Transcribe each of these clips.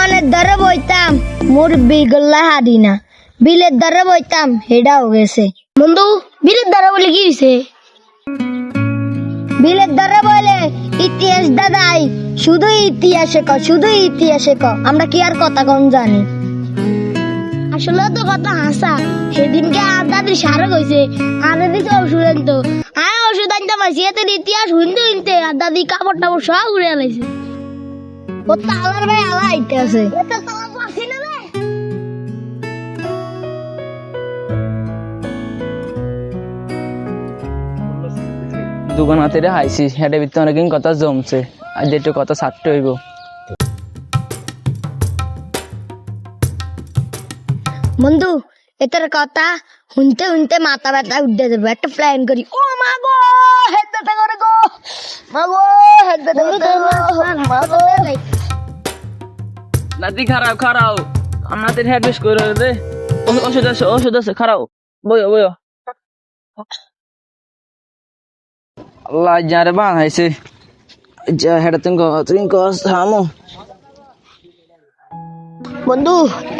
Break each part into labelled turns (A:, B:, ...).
A: ওয়ানের দ্বারা বইতাম, মোর বিগল্লা হারি না বিলের দ্বারা বইতাম হেডাও গেছে। বন্ধু বিলের দ্বারা বলে কি হয়েছে বিলের দ্বারা বলে, ইতিহাস দাদাই শুধু ইতিহাসে ক শুধু ইতিহাসে ক। আমরা কি আর কথা কম জানি? আসলে তো কথা হাসা। সেদিনকে আর দাদি সারা কইছে আনে দিছে ওষুধ আনতো। আয় ওষুধ আনতে পারছি এতে ইতিহাস শুনতে শুনতে আর দাদি কাপড় টাপড় সব উড়ে আলাইছে ও তালার ভাই আলা আইতে আছে এটা তালা পাচ্ছি না রে।
B: দুগুণ হাতে হাইছি হেডে ভিতরে অনেকদিন কথা জমছে। আজ একটু কথা ছাড়তে হইব।
A: বন্ধু এটার কথা শুনতে শুনতে মাথা ব্যথা উঠে যাবে। একটা প্ল্যান করি। ও মা গো হেড ব্যথা করে গো। মা গো হেড ব্যথা করে মা গো।
B: নাতি খারাপ খারাপ আমাদের হেড বেশ করে দে। ওষুধ আছে ওষুধ আছে খারাপ বইও বইও। আল্লাহ যারে বান হাইছে যা হেড তুমি তুমি থামো।
A: বন্ধু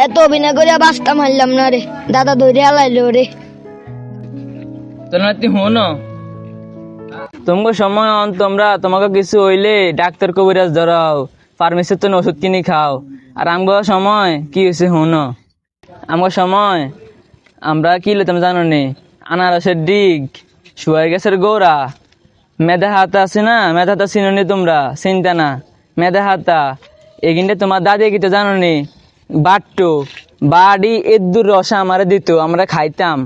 A: এত অভিনয় করে বাসটা মারলাম না রে। দাদা ধরে আলাইলো রে।
B: তোর নাতি হনো? তোমাকে সময় তোমরা তোমাকে কিছু হইলে ডাক্তার কবিরাজ ধরাও। ফার্মেসির তো ওষুধ কিনে খাও। আর আমগো সময়, কি হয়েছে হনো আমগো সময় আমরা কি লইতাম জানো নি আনারসের ডিগ শুয়ার গাছের গোড়া মেধা হাতা আছে না? মেধা হাতা চিনি তোমরা, চিন্তা না। মেধা হাতা এগিনটা তোমার দাদি কি তো জানো নি বাট্টু, বাড়ি এদ্দুর রসা আমারে দিত, আমরা খাইতাম।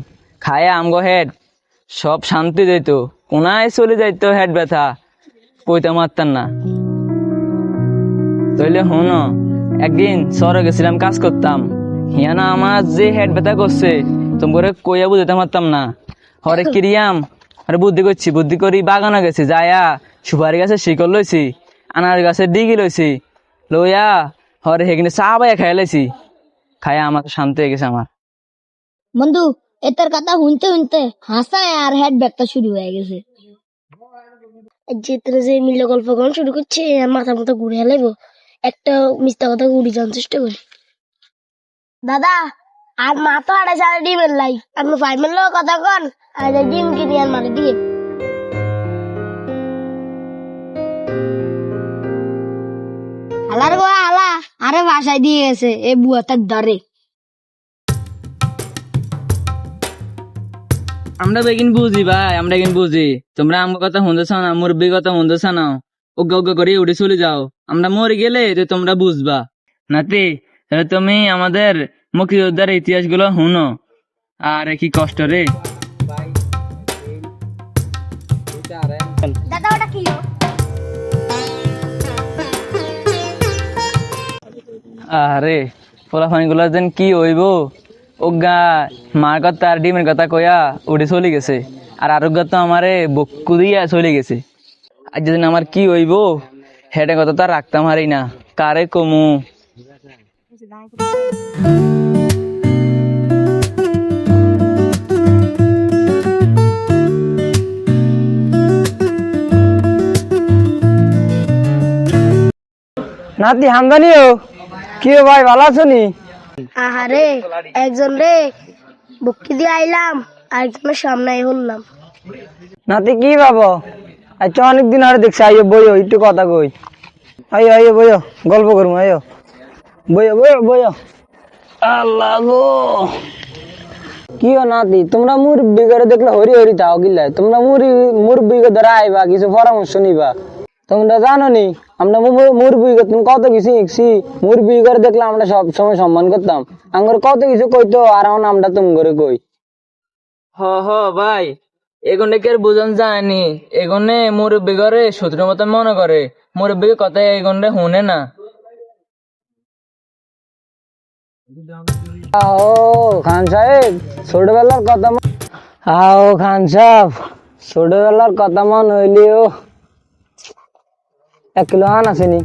B: খায়া আমগো হেড। সব শান্তি দিত কোনায় চলে যাইতো হেড ব্যথা। পইতে মারতাম না। তইলে হন একদিন শহরে গেছিলাম কাজ করতাম। হিয়ানা আমার যে হেড ব্যথা করছে তোমাকে কইয়া বুঝতে পারতাম না। হরে কিরিয়াম আরে বুদ্ধি করছি বুদ্ধি করি বাগানে গেছি যায়া সুপারি গাছে শিকল লইছি আনার গাছে ডিগি লইছি লইয়া হরে সেখানে চা বাইয়া খাই লাইছি। খায়া আমার শান্তি হয়ে গেছে আমার।
A: বন্ধু এটার কথা শুনতে শুনতে হাসায় আর হেড ব্যথা শুরু হয়ে গেছে। চিত্র যে মিল গল্প গান শুরু করছে মাথা মতো ঘুরে হেলাইবো। একটা মিথ্যা কথা ঘুরি যাওয়ার চেষ্টা করি দাদা, আর মা তো আড়াই সাড়ে ডিমের লাই। আপনি ফাইমের লোক কথা কন, আর ডিম কিনি আর মানে দিয়ে। হালার গো হালা আরে বাসায় দিয়ে গেছে, এ বুয়াটার ধরে
B: আমরা বেগিন বুঝি ভাই, আমরা বেগিন বুঝি। তোমরা আমার কথা শুনতেছ না, মুরব্বীর কথা শুনতেছ না। ওগে করে উঠে চলে যাও। আমরা মরে গেলে তো তোমরা বুঝবা। নাতি তাহলে তুমি আমাদের মুক্তিযোদ্ধার ইতিহাসগুলো শুনো। আর কি কষ্ট রে।
A: দাদা ওটা কি
B: আরে ফলাফানি গুলো যেন কি হইব। ওগা মার কথা আর ডিমের কথা কয়া উঠে চলে গেছে। আর আরোগ্য তো আমারে বক্কু দিয়া চলে গেছে। আর যেদিন আমার কি হইব? হেডে কথা তো আর রাখতাম হারি না। কারে কমু?
C: নাতি হামদানিও? কি ভাই ভালো আছো নি?
A: আহারে একজন রে বক্কি দিয়ে আইলাম আর একজনের সামনে হলাম
C: নাতি কি ভাবো? আচ্ছা অনেকদিন আরে দেখছি। আইও বইও একটু কথা কই। আইও আইও বইও গল্প করব আইও বইও বইও বইও আল্লাহ। গো নাতি, তোমরা মুরব্বি করে দেখলে হরি হরি তাও তোমরা ধরা আইবা, কিছু পরামর্শ নিবা। তোমরা জানো নি, আমরা মুরব্বি তুমি কত কিছু শিখছি। করে দেখলে আমরা সব সময় সম্মান করতাম। আমার কত কিছু কইতো, আর আমরা তুমি করে কই।
B: হ হ, ভাই। এগুনে কে বুঝন যায়নি এগুনে মুরব্বী করে শত্রুর মতো মনে করে। মুরব্বীকে কথা এগুনে শুনে না।
C: আও খান সাহেব ছোটবেলার কথা আও খান সাহেব ছোটবেলার কথা মন হইলেও এক কিলো আন আসেনি।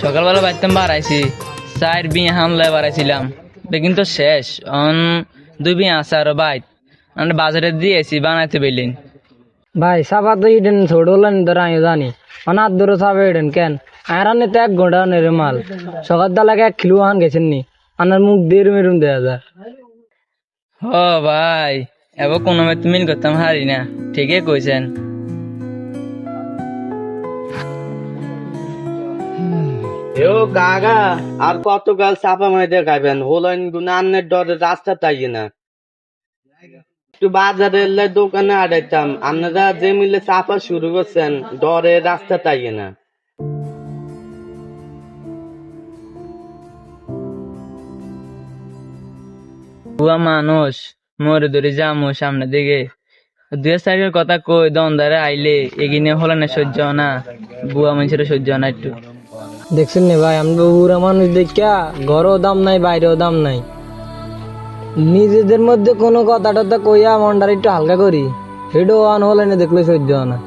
B: সকালবেলা বাড়িতে বাড়াইছি চার বিয়ে হামলায় বাড়াইছিলাম। বেগিন তো শেষ অন দুই বিয়ে আছে আরও বাইত। আমরা বাজারে দিয়েছি বানাইতে বেলিন।
C: ভাই সাবা তো ইডেন ছোড়লেন ধরে আমি জানি। অনাথ দূরে সাবা ইডেন কেন? আর আনে তো এক ঘণ্টা নেরে মাল। সকাল দালাকে এক কিলো আন গেছেন নি? আনার মুখ দেড় মেরুম দেওয়া যায়।
B: হ ভাই এবার কোনো মতে মিন করতাম হারি না। ঠিকই কইছেন।
D: কাকা, আর কত গাল চাপা মাই দেখাবেন হলেন গুনান্নের ডরে রাস্তা তাই না? একটু বাজারে এলে দোকানে আড়াইতাম। আপনারা যে মিলে চাপা শুরু করছেন, ডরে রাস্তা তাই না?
B: বুয়া মানুষ, মরে ধরে যামু সামনে দিকে। দুই সাইডের কথা কই, দন্দারে আইলে, এগিনে হলে না সহ্য না বুয়া মানুষের সহ্য না একটু।
C: দেখছেন নি ভাই আমরা বুড়া মানুষ দেখা ঘরও দাম নাই, বাইরেও দাম নাই। নিজেদের মধ্যে কোনো কথা টথা কইয়া মনটার একটু হালকা করি। হেডো আন হলে দেখলে সহ্য হয় না।